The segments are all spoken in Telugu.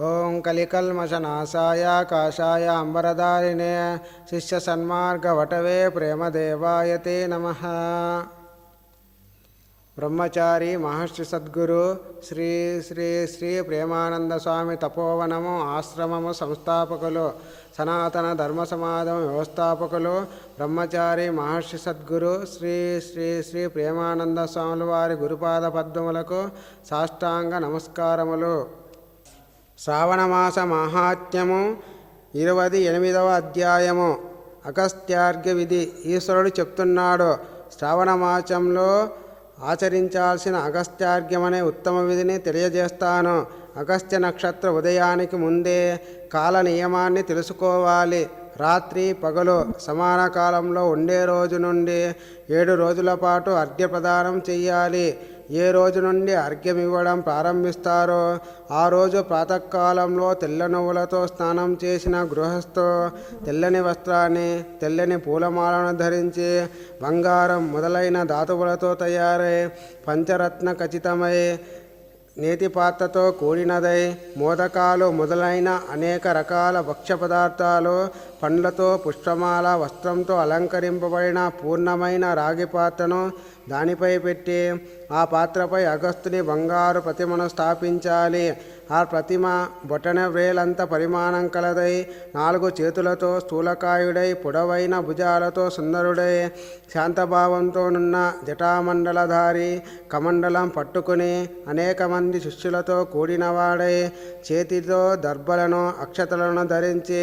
ॐ कलिकल्मषनाशाय काशाय अम्बरधारिणे शिष्यसन्मार्गवटवे प्रेमदेवाय ते नमः। బ్రహ్మచారి మహర్షి సద్గురు శ్రీ శ్రీ శ్రీ ప్రేమానంద స్వామి తపోవనము ఆశ్రమము సంస్థాపకులు సనాతన ధర్మ సమాజం వ్యవస్థాపకులు బ్రహ్మచారి మహర్షి సద్గురు శ్రీ శ్రీ శ్రీ ప్రేమానంద స్వాముల వారి గురుపాద పద్మములకు సాష్టాంగ నమస్కారములు. శ్రావణమాస మాహాత్మ్యము ఇరవై ఎనిమిదవ అధ్యాయము. అగస్త్యార్ఘ్య విధి ఈశ్వరుడు చెప్తున్నాడు. శ్రావణ మాసంలో ఆచరించాల్సిన అగస్త్యార్ఘ్యమనే ఉత్తమ విధిని తెలియజేస్తాను. అగస్త్య నక్షత్ర ఉదయానికి ముందే కాల నియమాన్ని తెలుసుకోవాలి. రాత్రి పగలు సమాన కాలంలో ఉండే రోజు నుండి ఏడు రోజుల పాటు అర్ఘ్య ప్రదానం చెయ్యాలి. ఏ రోజు నుండి అర్ఘ్యం ఇవ్వడం ప్రారంభిస్తారో ఆ రోజు ప్రాతకాలంలో తెల్ల నువ్వులతో స్నానం చేసిన గృహస్థు తెల్లని వస్త్రాన్ని తెల్లని పూలమాలను ధరించి బంగారం మొదలైన ధాతువులతో తయారై పంచరత్న ఖచ్చితమై నేతి పాత్రతో కూడినదై మోదకాలు మొదలైన అనేక రకాల భక్ష్య పదార్థాలు పండ్లతో పుష్పమాల వస్త్రంతో అలంకరింపబడిన పూర్ణమైన రాగి పాత్రను దానిపై పెట్టి ఆ పాత్రపై అగస్తుని బంగారు ప్రతిమను స్థాపించాలి. ఆ ప్రతిమ బొటన వ్రేలంత పరిమాణం కలదై నాలుగు చేతులతో స్థూలకాయుడై పొడవైన భుజాలతో సుందరుడై శాంతభావంతోనున్న జటామండలధారి కమండలం పట్టుకుని అనేక మంది శిష్యులతో కూడినవాడై చేతితో దర్భలను అక్షతలను ధరించి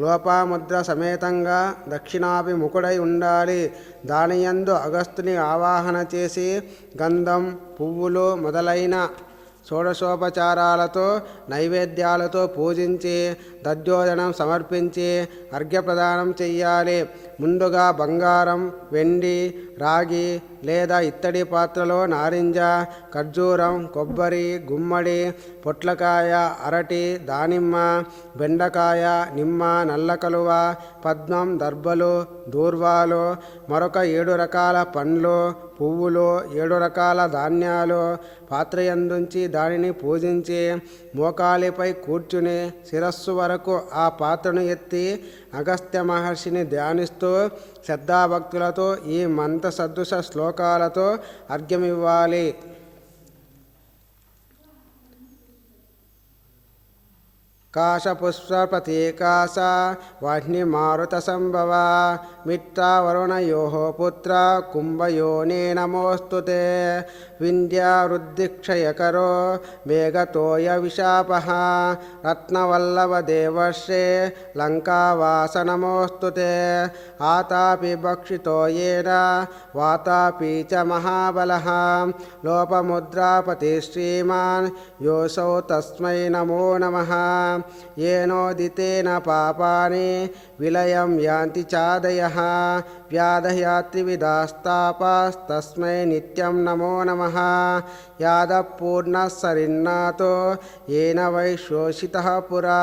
లోపాముద్ర సమేతంగా దక్షిణాభిముఖుడై ఉండాలి. దానియందు అగస్తుని ఆవాహన చేసి గంధం పువ్వులు మొదలైన షోడశోపచారాలతో నైవేద్యాలతో పూజించి దద్యోజనం సమర్పించి అర్ఘ్యప్రదానం చెయ్యాలి. ముందుగా బంగారం వెండి రాగి లేదా ఇత్తడి పాత్రలో నారింజ ఖర్జూరం కొబ్బరి గుమ్మడి పొట్లకాయ అరటి దానిమ్మ బెండకాయ నిమ్మ నల్లకలువ పద్మం దర్బలు దూర్వాలు మరొక ఏడు రకాల పండ్లు పువ్వులు ఏడు రకాల ధాన్యాలు పాత్రయందుంచి దానిని పూజించి మోకాలిపై కూర్చుని శిరస్సు వరకు ఆ పాత్రను ఎత్తి అగస్త్య మహర్షిని ధ్యానిస్తూ శ్రద్ధాభక్తులతో ఈ మంత సదృశ శ్లోకాలతో అర్ఘ్యమివ్వాలి. काशपुष्पप्रतीकासा मित्रा मित्रावरुणयोः पुत्र कुम्भयोने नमोऽस्तु ते। विन्द्यावृद्धिक्षयकरो मेघतोयविशापः रत्नवल्लभदेवर्षे लङ्कावास नमोऽस्तु ते। आतापि भक्षितो येन वातापि च महाबलः। लोपमुद्रापतिश्रीमान् योऽसौ तस्मै नमो नमः। येनोदितेन पापानि विलयं यान्ति चादयः व्याधयात्रिविदास्तापास्तस्मै नित्यं नमो नमः यादः पूर्णः सरिन्नाथो येन वै शोषितः पुरा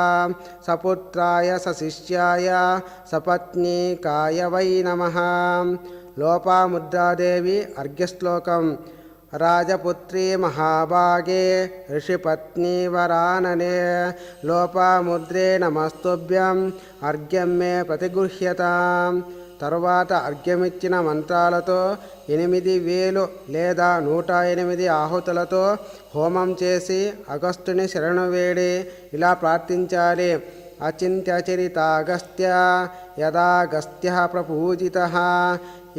सपुत्राय सशिष्याय सपत्नीकाय वै नमः లోపాముద్రాదేవి అర్ఘ్యశ్లోకం రాజపుత్రీ మహాభాగే ఋషిపత్ని వరాననే లోపాముద్రే నమస్తుభ్యం అర్ఘ్యం మే ప్రతిగృహ్యతాం. తరువాత అర్ఘ్యమిచ్చిన మంత్రాలతో ఎనిమిది వేలు లేదా నూట ఎనిమిది ఆహుతులతో హోమం చేసి అగస్తుని శరణు వేడి ఇలా ప్రార్థించాలి. అచింత్యచరితాగస్త్య యదాగస్త్య ప్రపూజిత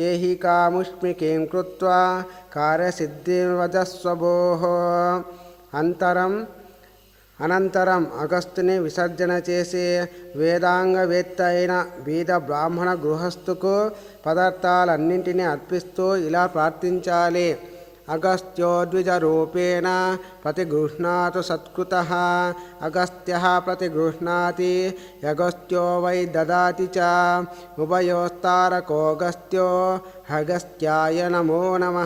ఏహి కాముష్మి కిం కృత్వా కార్యసిద్ధిర్వజస్వభోः అంతరం అనంతరం అగస్తుని విసర్జన చేసి వేదాంగవేత్త అయిన బీద బ్రాహ్మణ గృహస్థుకు పదార్థాలన్నింటినీ అర్పిస్తూ ఇలా ప్రార్థించాలి అగస్త్యోద్విజరూపేణ ప్రతిగృహ్ణాతు సత్కృత అగస్త్య ప్రతిగృహ్ణాతి యగస్త్యో వై దదాతి చ ఉభయోస్తారకోగస్త్యో హగస్త్యాయ నమో నమ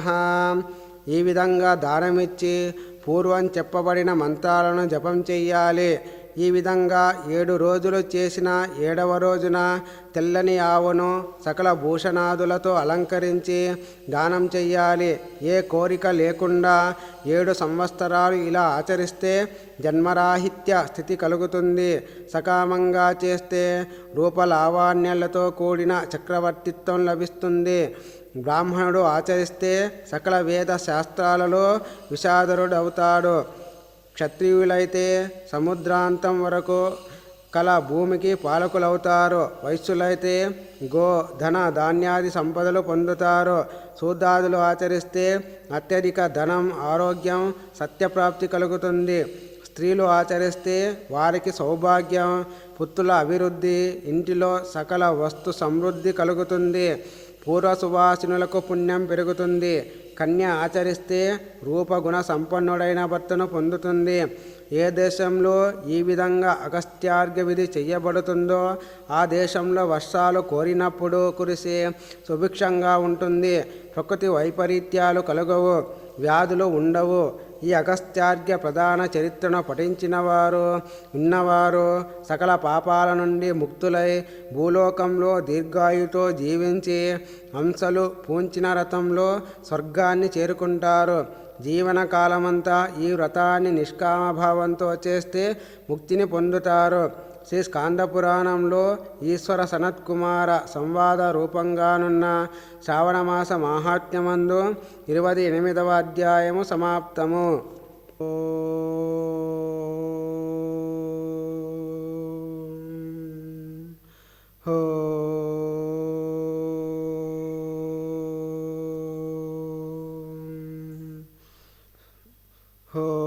ఈ విధంగా దానమిచ్చి పూర్వం చెప్పబడిన మంత్రాలను జపం చెయ్యాలి. ఈ విధంగా ఏడు రోజులు చేసిన ఏడవ రోజున తెల్లని ఆవును సకల భూషణాదులతో అలంకరించి దానం చెయ్యాలి. ఏ కోరిక లేకుండా ఏడు సంవత్సరాలు ఇలా ఆచరిస్తే జన్మరాహిత్య స్థితి కలుగుతుంది. సకామంగా చేస్తే రూపలావాణ్యాలతో కూడిన చక్రవర్తిత్వం లభిస్తుంది. బ్రాహ్మణుడు ఆచరిస్తే సకల వేద శాస్త్రాలలో విషాదరుడు అవుతాడు క్షత్రియులైతే సముద్రాంతం వరకు కల భూమికి పాలకులవుతారు. వైశ్యులైతే గో ధన ధాన్యాది సంపదలు పొందుతారు. శూద్రాదులు ఆచరిస్తే అత్యధిక ధనం ఆరోగ్యం సత్యప్రాప్తి కలుగుతుంది. స్త్రీలు ఆచరిస్తే వారికి సౌభాగ్యం పుత్తుల అభివృద్ధి ఇంటిలో సకల వస్తు సమృద్ధి కలుగుతుంది. పూర్వ సువాసినులకు పుణ్యం పెరుగుతుంది. కన్య ఆచరిస్తే రూపగుణ సంపన్నుడైన భర్తను పొందుతుంది. ఏ దేశంలో ఈ విధంగా అగస్త్యార్ఘ విధి చెయ్యబడుతుందో ఆ దేశంలో వర్షాలు కోరినప్పుడు కురిసి సుభిక్షంగా ఉంటుంది. ప్రకృతి వైపరీత్యాలు కలగవు వ్యాధులు ఉండవు. ఈ అగస్త్యార్ఘ్య ప్రధాన చరిత్రను పఠించిన వారు విన్నవారు సకల పాపాల నుండి ముక్తులై భూలోకంలో దీర్ఘాయుతో జీవించి హంసలు పూంచిన రథంలో స్వర్గాన్ని చేరుకుంటారు. జీవన కాలమంతా ఈ వ్రతాన్ని నిష్కామభావంతో చేస్తే ముక్తిని పొందుతారు. శ్రీ స్కాంద పురాణంలో ఈశ్వర సనత్కుమార సంవాద రూపంగానున్న శ్రావణమాస మాహాత్మ్యమందు ఇరవై ఎనిమిదవ అధ్యాయము సమాప్తము. హో హో